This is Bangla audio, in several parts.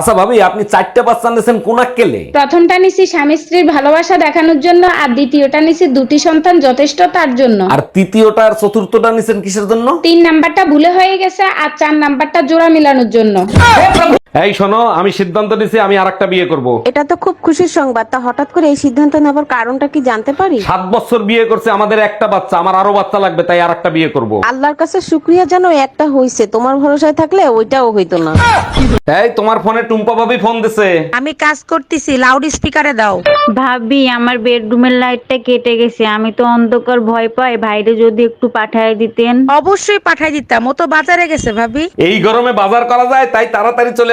আচ্ছা ভাবি আপনি চারটা বাচ্চা নিয়েছেন কোন কেলে প্রথমটা নিছি স্বামী স্ত্রীর ভালোবাসা দেখানোর জন্য আর দ্বিতীয়টা নিছি দুটি সন্তান যথেষ্ট তার জন্য। আর তৃতীয়টা আর চতুর্থটা নিছেন কিসের জন্য? তিন নাম্বারটা ভুলে হয়ে গেছে আর চার নাম্বারটা জোড়া মেলানোর জন্য। এই শোনো আমি সিদ্ধান্ত নিছি আমি আরেকটা বিয়ে করব। এটা তো খুব খুশির সংবাদ। তা হঠাৎ করে এই সিদ্ধান্ত নেবার কারণটা কি জানতে পারি? সাত বছর বিয়ে করছে আমাদের একটা বাচ্চা আমার আরও বাচ্চা লাগবে তাই আরেকটা বিয়ে করব। আল্লাহর কাছে শুক্রিয়া জানো একটা হইছে। তোমার ভরসায় থাকলে ওইটাও হইতো না। এই তোমার ফোনে টুম্পা ভাবি ফোন দিছে। আমি কাজ করতেছি লাউড স্পিকারে দাও। ভাবি আমার বেডরুমের লাইটটা কেটে গেছে। আমি তো অন্ধকার ভয় পাই। ভাইরে যদি একটু পাঠায় দিতেন। অবশ্যই পাঠাই দিতাম ও তো বাজারে গেছে ভাবি। এই গরমে বাজার করা যায় তাই তাড়াতাড়ি চলে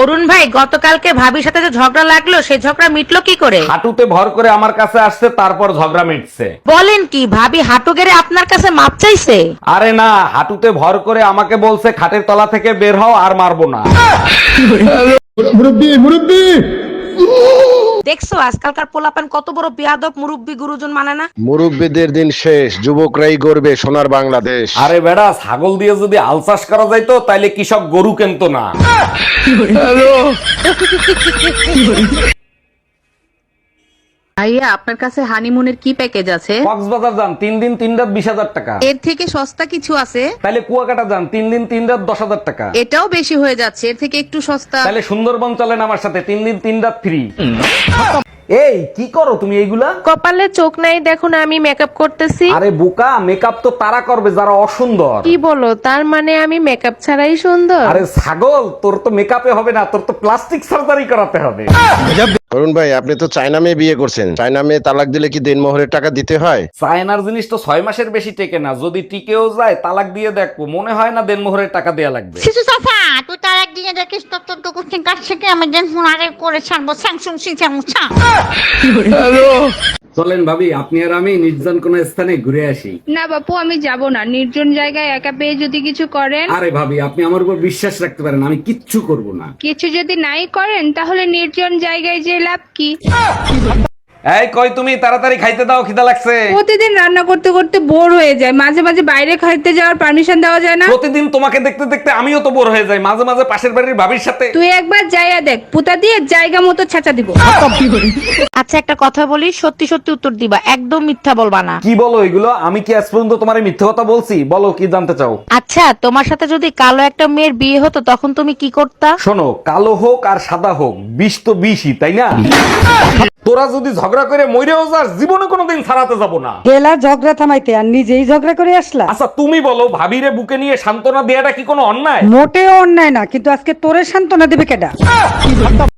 অরুণ ভাই গতকালকে ভাবির সাথে যে ঝগড়া লাগল সে ঝগড়া মিটলো কি করে? হাঁটুতে ভর করে আমার কাছে আসছে তারপর ঝগড়া মিটছে। বলেন কি ভাবি হাঁটু গেড়ে আপনার কাছে মাপ চাইছে? আরে না হাঁটুতে ভর করে আমাকে বলছে খাটের তলা থেকে বের হও আর মারবো না। দেখছ আজকালকার পোলাপান কত বড় বিয়াদব মুরব্বী গুরুজন মানে না? মুরব্বীদের দিন শেষ যুবকরাই গড়বে সোনার বাংলাদেশ। আরে বেড়া ছাগল দিয়ে যদি আল চাষ করা যাইতো তাইলে কৃষক গরু কিনতো না? ভাইয়া আপনার কাছে হানিমুনের কি প্যাকেজ আছে? কক্সবাজার যান তিন দিন তিন রাত বিশ হাজার টাকা। এর থেকে সস্তা কিছু আছে? তাহলে কুয়াকাটা যান তিন দিন তিন রাত দশ হাজার টাকা। এটাও বেশি হয়ে যাচ্ছে এর থেকে একটু সস্তা। তাহলে সুন্দরবন চলেন আমার সাথে তিন দিন তিন রাত ফ্রি এই কি করো তুমি এইগুলা? কপালে চোখ নাই দেখো না আমি মেকআপ করতেছি। আরে বোকা মেকআপ তো তারা করবে যারা অসুন্দর। কি বলো তার মানে আমি মেকআপ ছাড়াই সুন্দর? আরে ছাগল তোর তো মেকআপে হবে না তোর তো প্লাস্টিক সার্জারি করাতে হবে। অরুণ ভাই আপনি তো চায়না মেয়ে বিয়ে করছেন। চায়না মেয়ে তালাক দিলে কি দেনমোহরের টাকা দিতে হয়? চায়নার জিনিস তো ছয় মাসের বেশি টেকে না যদি টিকেও যায় তালাক দিয়ে দেখব। মনে হয় না দেনমোহরের টাকা দেয়া লাগবে। শিশু সাফা তুই তার একদিনে দেখিস তোর তোর তো কাছ থেকে আমি যেন ফোনারে করে ছাড়বো। স্যাংসুং সিং মুছা চলেন ভাবি আপনি আর আমি নির্জন কোন স্থানে ঘুরে আসি। না বাপু আমি যাব না। নির্জন জায়গায় একা পেয়ে যদি কিছু করেন? আরে ভাবি আপনি আমার উপর বিশ্বাস রাখতে পারেন আমি কিচ্ছু করব না। কিছু যদি নাই করেন তাহলে নির্জন জায়গায় যে লাভ কি? এই কই তুমি? তাড়াতাড়ি খাইতে দাও খিদা লাগছে। প্রতিদিন রান্না করতে করতে বোর হয়ে যায়। মাঝে মাঝে বাইরে খাইতে যাওয়ার পারমিশন দেওয়া যায় না। প্রতিদিন তোমাকে দেখতে দেখতে আমিও তো বোর হয়ে যাই। মাঝে মাঝে পাশের বাড়ির ভাবির সাথে তুই একবার যাইয়া দেখ। পুতা দিয়ে জায়গা মতো ছাঁচা দিব। আচ্ছা একটা কথা বলি সত্যি সত্যি উত্তর দিবা। একদম মিথ্যা বলবা না। কি বলো এগুলো? আমি কি আজ পর্যন্ত তোমার মিথ্যে কথা বলছি? বলো কি জানতে চাও? আচ্ছা তোমার সাথে যদি কালো একটা মেয়ের বিয়ে হতো তখন তুমি কি করতা? শোনো কালো হোক আর সাদা হোক বিষ তো বিষই তাই না? তোরা যদি ঝগড়া করে মইরেও যাস জীবনে কোনোদিন ছাড়াতে যাব না। গেলা ঝগড়া থামাইতে আর নিজেই ঝগড়া করে আসলা। আচ্ছা তুমি বলো ভাবিরে বুকে নিয়ে সান্ত্বনা দেয়াটা কি কোনো অন্যায়? মোটেও অন্যায় না কিন্তু আজকে তোরে সান্ত্বনা দেবে কেডা?